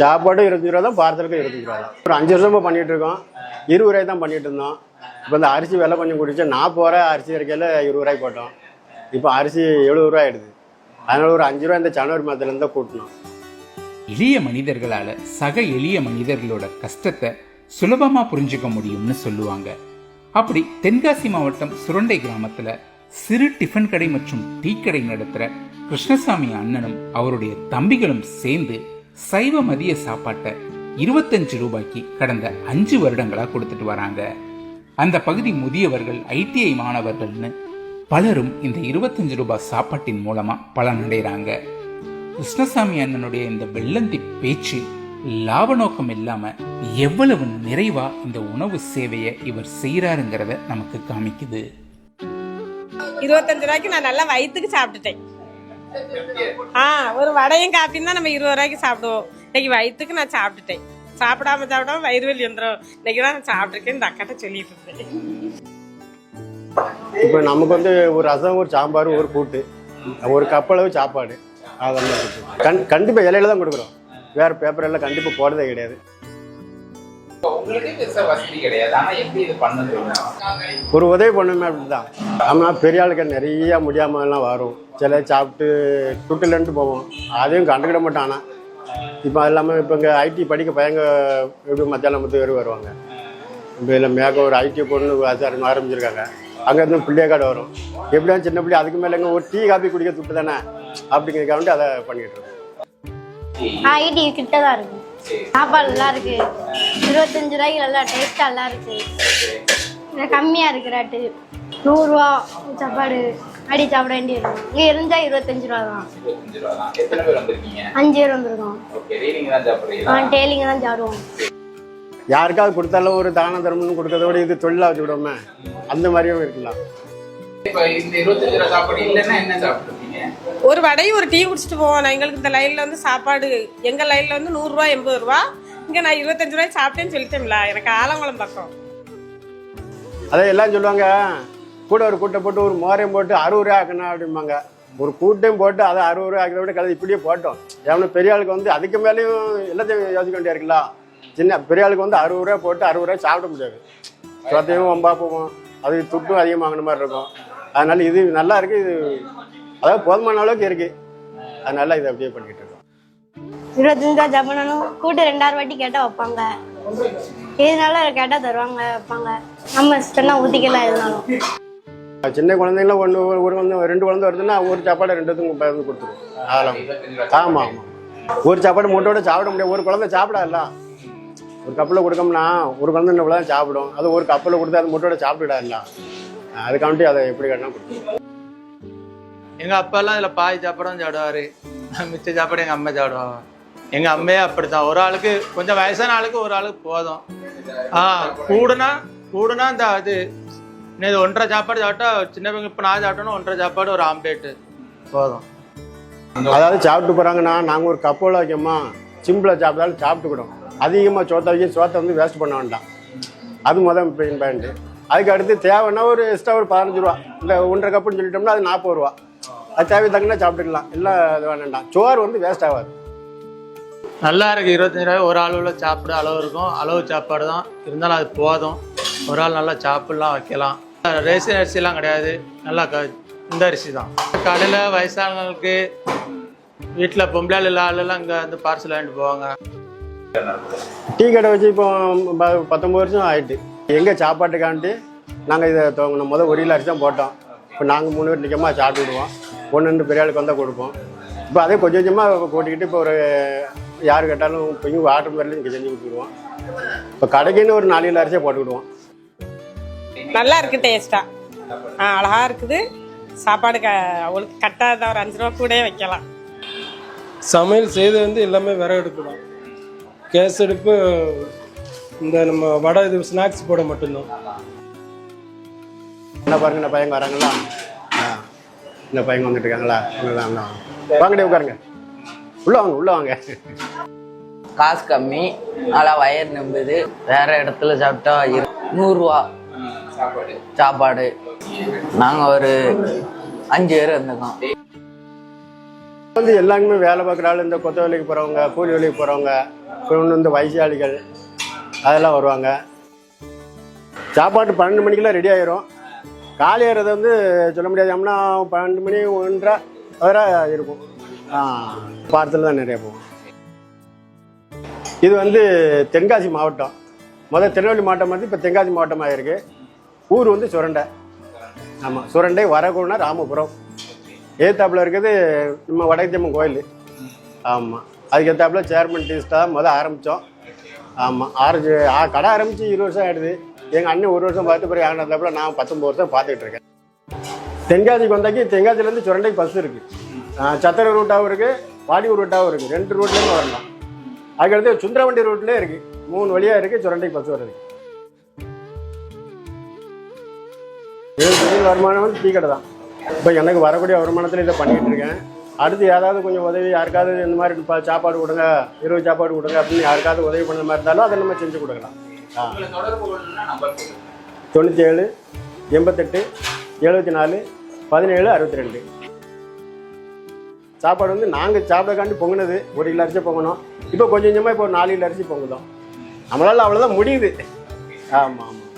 சாப்பாடும் இருபத்தஞ்சு ரூபா தான் பார்சலுக்கும் இருபத்தஞ்சு ரூபா. தான் ஒரு அஞ்சு வருஷமாக பண்ணிட்டு இருக்கோம் இருபது ரூபாய் தான் பண்ணிட்டு இருந்தோம் இப்போ இந்த அரிசி விலை கொஞ்சம் குடிச்சு நான் போகிற அரிசி இருக்கையில் இருபது ரூபாய் போட்டோம். இப்போ அரிசி எழுபது ரூபாய் ஆயிடுது. அதனால ஒரு அஞ்சு ரூபா இந்த ஜனவரி மாதத்துலேருந்து தான் கூட்டணும். எளிய மனிதர்களால் சக எளிய மனிதர்களோட கஷ்டத்தை சுலபமாக புரிஞ்சுக்க முடியும்னு சொல்லுவாங்க. அப்படி தென்காசி மாவட்டம் சுரண்டை கிராமத்தில் சிறு டிஃபன் கடை மற்றும் டீ கடை நடத்துகிற கிருஷ்ணசாமி அண்ணனும் அவருடைய தம்பிகளும் சேர்ந்து சைவ மதிய சாப்பாட்டை இருபத்தஞ்சு ரூபாய்க்கு கடந்த அஞ்சு வருடங்களாக கொடுத்துட்டு வராங்க. அந்த பகுதி முதியவர்கள் ஐடிஐ மாணவர்கள்னு பலரும் இந்த இருபத்தஞ்சு ரூபாய் சாப்பாட்டின் மூலமாக பலனடைகிறாங்க கிருஷ்ணசாமி அண்ணனுடைய இந்த வெள்ளந்தி பேச்சு லாப நோக்கம் இல்லாமல் எவ்வளவு நிறைவா இந்த உணவு சேவையை இவர் செய்கிறாருங்கிறத நமக்கு காமிக்குது. இருபத்தஞ்சு ரூபாய்க்கு நான் நல்லா வயிற்றுக்கு சாப்பிட்டுட்டேன். ஆ ஒரு வடையும் காப்பியும் தான் நம்ம இருபது ரூபாய்க்கு சாப்பிடுவோம். இன்னைக்கு வயிற்றுக்கு நான் சாப்பிட்டுட்டேன். சாப்பிடாம சாப்பிடாம வயிறு வலி வந்துடும் இன்னைக்கு தான் நான் சாப்பிட்ருக்கேன் இந்த அக்காட்ட சொல்லிட்டு இருந்தேன். இப்போ நமக்கு வந்து ஒரு ரசம் ஒரு சாம்பார் ஒரு கூட்டு ஒரு கப்பளவு சாப்பாடு. அதெல்லாம் கண் கண்டிப்பாக இலையில தான் கொடுக்குறோம். வேறு பேப்பர் எல்லாம் கண்டிப்பாக போடுறதே கிடையாது. ஒரு உதவி பண்ணுமே அப்படிதான் ஆமாம் பெரிய ஆளுக்கு நிறைய முடியாம எல்லாம் வரும். சில சாப்பிட்டு துட்டுலன்ட்டு போவோம். அதையும் கண்டுக்கிட மாட்டோம் ஆனால் இப்போ அது இல்லாமல் இப்போ இங்கே ஐடி படிக்க பையங்க எப்படி மத்தியானம் பத்து பேர் வருவாங்க? இப்போ இதில் மேக ஒரு ஐடி பொண்ணு ஆசாரம் ஆரம்பிச்சிருக்காங்க. அங்கேருந்து பிள்ளையக்காடு வரும். எப்படியும் சின்ன பிள்ளை அதுக்கு மேலே ஒரு டீ காபி குடிக்க துட்டு தானே? அப்படிங்கிறதுக்காக அதை பண்ணிட்டு இருக்கோம். ஐடி கிட்ட தான் இருக்கு. சாப்பாடு நல்லா இருக்கு இருபத்தஞ்சு ரூபாய்க்கு நல்லா டேஸ்டா நல்லா இருக்கு இது கம்மியா இருக்கு ரேட்டு நூறுரூவா சாப்பாடு. அடி சாப்பிட வேண்டி இருக்கும் இங்க இருந்தா இருபத்தஞ்சு ரூபா தான். எத்தனை பேர் வந்திருக்கீங்க அஞ்சு பேர் வந்திருக்கோம். ஓகே நீங்க தான் சாப்பிடுறீங்களா டெய்லிங்க தான் சாப்பிடுவோம். யாருக்காவது கொடுத்தாலும் ஒரு தான தர்மம்னு கொடுக்கறத விட இது தொழிலாக வச்சு விடாம அந்த மாதிரியும் இருக்கலாம். இப்ப இந்த இருபத்தஞ்சு ரூபா சாப்பாடு இல்லைன்னா என்ன சாப்பிடுறீங்க ஒரு வடையும் ஒரு டீ குடிச்சிட்டு போவோம் நான் எங்களுக்கு இந்த லைனில் வந்து சாப்பாடு எங்கள் லைனில் வந்து நூறுரூவா எண்பது ரூபா. இங்கே நான் இருபத்தஞ்சு ரூபாய் சாப்பிட்டேன்னு சொல்லிட்டேன்ல. எனக்கு ஆலங்குளம் பக்கம். அதை எல்லாம் சொல்லுவாங்க. கூட ஒரு கூட்டை போட்டு ஒரு மோரையும் போட்டு அறுபது ரூபா ஆக்கணும் அப்படிம்பாங்க. ஒரு கூட்டையும் போட்டு அதை அறுபது ரூபா ஆக்கிறத விட கதை இப்படியே போட்டோம். ஏன்னா பெரிய ஆளுக்கு வந்து அதுக்கு மேலேயும் எல்லாத்தையும் யோசிக்க வேண்டியா இருக்குல்ல? சின்ன பெரிய ஆளுக்கு வந்து அறுபது ரூபா போட்டு அறுபது ரூபா சாப்பிட முடியாது. சொத்தையும் ஒம்பா போவோம் அது துட்டும் அதிகமாக மாதிரி இருக்கும். அதனால இது நல்லா இருக்கு. இது அதாவது போதுமான அளவுக்கு இருக்கு. அதனால இதை அப்படியே பண்ணிக்கிட்டு இருக்கோம். இருபத்தஞ்சு ரூபா சாப்பிடணும் கூட்டு ரெண்டாயிரம் வாட்டி கேட்டா வைப்பாங்க. இதனால கேட்டா தருவாங்க வைப்பாங்க. நம்ம இஷ்டம்னா ஊத்திக்கலாம் எதுனாலும். சின்ன குழந்தைங்களாம் ஒன்று ஒரு குழந்தை ரெண்டு குழந்தை வருதுன்னா ஒரு சாப்பாடு ரெண்டுத்துக்கும் பகிர்ந்து கொடுத்துருவோம் அதெல்லாம் ஆமாம் ஆமாம் ஒரு சாப்பாடு மூட்டோட சாப்பிட முடியாது. ஒரு குழந்தை சாப்பிடாதுல்ல. ஒரு கப்பில் கொடுக்கோம்னா ஒரு குழந்தை இவ்வளோ தான் சாப்பிடும். அது ஒரு கப்பில் கொடுத்து அது மூட்டோட சாப்பிடாதுல்ல அதுக்காண்டி அதை எப்படி கட்டினா கொடுத்துருவோம் எங்க அப்பாலாம் இதுல பாதி சாப்பாடு தான் மிச்ச சாப்பாடு எங்க அம்மா சாப்பிடுவாங்க. எங்க அம்மையே அப்படித்தான். ஒரு ஆளுக்கு கொஞ்சம் வயசான ஆளுக்கு ஒரு ஆளுக்கு போதும். ஆ கூடுனா கூடுனா இந்த இது இது ஒன்றரை சாப்பாடு சாப்பிட்டா சின்ன பையன் இப்போ நான் சாப்பிட்டோன்னா ஒன்றரை சாப்பாடு ஒரு ஆம்லேட்டு. போதும். அதாவது சாப்பிட்டு போகிறாங்கன்னா நாங்கள் ஒரு கப்போல வைக்கோமா சிம்பிளாக சாப்பிட்டாலும் சாப்பிட்டுக்கிடும் அதிகமாக சோத்தை வைக்க சோத்தை வந்து வேஸ்ட் பண்ண வேண்டாம். அது முதல் மெயின் பாயிண்ட்டு அதுக்கு அடுத்து தேவைன்னா ஒரு எக்ஸ்ட்ரா ஒரு பதினஞ்சு ரூபா. இல்லை ஒன்றரை கப்புன்னு சொல்லிட்டோம்னா அது நாற்பது ரூபா. அது தேவை தங்கினா சாப்பிட்டுக்கலாம். எல்லாம் இது வேண்டாம் சோறு வந்து வேஸ்ட் ஆகாது. நல்லா இருக்கு. இருபத்தஞ்சு ரூபாய் ஒரு ஆள் உள்ள சாப்பிட அளவு இருக்கும். அளவு சாப்பாடு தான். இருந்தாலும் அது போதும். ஒரு ஆள் நல்லா சாப்பிடலாம் வைக்கலாம். ரேஷன் அரிசிலாம் கிடையாது. நல்லா க இந்த அரிசி தான். கடையில் வயசானவங்களுக்கு வீட்டில் பொம்பளை இல்ல ஆளுலாம் இங்கே வந்து பார்சல் வாங்கிட்டு போவாங்க. டீ கடை வச்சு இப்போ ப- பத்தொன்பது வருஷம் ஆயிட்டு. எங்கள் சாப்பாட்டுக்காண்டி நாங்கள் இதை துவங்கினோம். முதல் ஒரு அரிசி தான் போட்டோம். இப்போ நாங்கள் மூணு பேர் நிற்கமாக சாப்பிட்டு விடுவோம் ஒன்று ரெண்டு பெரிய ஆளுக்கு வந்தால் கொடுப்போம். இப்போ அதே கொஞ்சம் கொஞ்சமாக கூட்டிக்கிட்டு இப்போ ஒரு யார் கேட்டாலும் இப்போ ஆட்டு முறையில் இங்கே செஞ்சு கொடுத்துருவோம். இப்போ கடைக்குன்னு ஒரு நாலு கிலோ அரிசியை போட்டுக்கிடுவோம். நல்லா இருக்கு டேஸ்டா ஆ. அழகா இருக்குது. சாப்பாடு க அவளுக்கு கட்டாத ஒரு அஞ்சு ரூபா கூட வைக்கலாம். சமையல் செய்து வந்து எல்லாமே விறகடுப்பு தான். கேஸ் அடுப்பு இந்த நம்ம வடை இது ஸ்நாக்ஸ் போட மட்டும்தான். என்ன பாருங்க பையங்க வராங்களா? இந்த பையங்க வந்துட்டு இருக்காங்களா. வாங்கடே உட்காருங்க. உள்ள வாங்க உள்ள வாங்க. காசு கம்மி நல்லா வயர் நம்புது வேற இடத்துல சாப்பிட்டா நூறுரூவா. சாப்பாடு. சாப்பாடு நாங்கள் ஒரு அஞ்சு பேர் இருந்திருக்கோம் வந்து எல்லாருமே வேலை பார்க்குற ஆள் இந்த கொத்த வேலைக்கு போகிறவங்க கூலி வேலைக்கு போகிறவங்க இன்னும் இந்த வயசாளிகள் அதெல்லாம் வருவாங்க. சாப்பாடு பன்னெண்டு மணிக்கெல்லாம் ரெடி ஆயிரும். காலி ஏறது வந்து சொல்ல முடியாது. ஏன்னா பன்னெண்டு மணி ஒன்றரை வரை இருக்கும். பாரத்தில் தான் நிறைய போகும். இது வந்து தென்காசி மாவட்டம். முதல் திருநெல்வேலி மாவட்டம் வந்து இப்போ தென்காசி மாவட்டமாக இருக்குது ஊர் வந்து சுரண்டை. ஆமாம் சுரண்டை வரகுணா ராமபுரம். ஏத்தாப்பில் இருக்கிறது நம்ம வடக்கத்தியம்மன் கோயில். ஆமாம் அதுக்கு சேர்மன் டீஸ்ட் முதல் ஆரம்பித்தோம் ஆமாம் ஆரஞ்சு கடை ஆரம்பித்து இருபது வருஷம் ஆகிடுது எங்கள் அண்ணன் ஒரு வருஷம் பார்த்து பிறகு ஆனதாப்புல நான் பத்தொம்பது வருஷம் பார்த்துக்கிட்டு இருக்கேன். தென்காசிக்கு வந்தாக்கி தென்காசிலேருந்து சுரண்டைக்கு பஸ் இருக்குது சத்திர ரூட்டாகவும் இருக்குது வாடியூர் ரூட்டாகவும் இருக்குது ரெண்டு ரூட்லேருந்து வரலாம். அதுக்கடுத்து சுந்தரவண்டி ரூட்லேயே இருக்குது மூணு வழியாக இருக்குது சுரண்டைக்கு பஸ் வருது தொழில் வருமானம் வந்து டீ கடை தான். இப்போ எனக்கு வரக்கூடிய வருமானத்தில் இதை பண்ணிக்கிட்டு இருக்கேன். அடுத்து ஏதாவது கொஞ்சம் உதவி யாருக்காவது இந்த மாதிரி சாப்பாடு கொடுங்க இருபது சாப்பாடு கொடுங்க அப்படின்னு யாருக்காவது உதவி பண்ண மாதிரி இருந்தாலும் அதை நம்ம செஞ்சு கொடுக்கலாம். தொண்ணூற்றி ஏழு எண்பத்தெட்டு எழுபத்தி நாலு பதினேழு அறுபத்தி ரெண்டு சாப்பாடு வந்து நாங்கள் சாப்பிடக்காண்டி பொங்குனது. ஒரு கிலோ அரிசி பொங்கணும். இப்போ கொஞ்சம் கொஞ்சமாக இப்போ ஒரு நாலு கிலோ அரிசி பொங்குதோம். நம்மளால் அவ்வளோதான் முடியுது. ஆமாம் ஆமாம்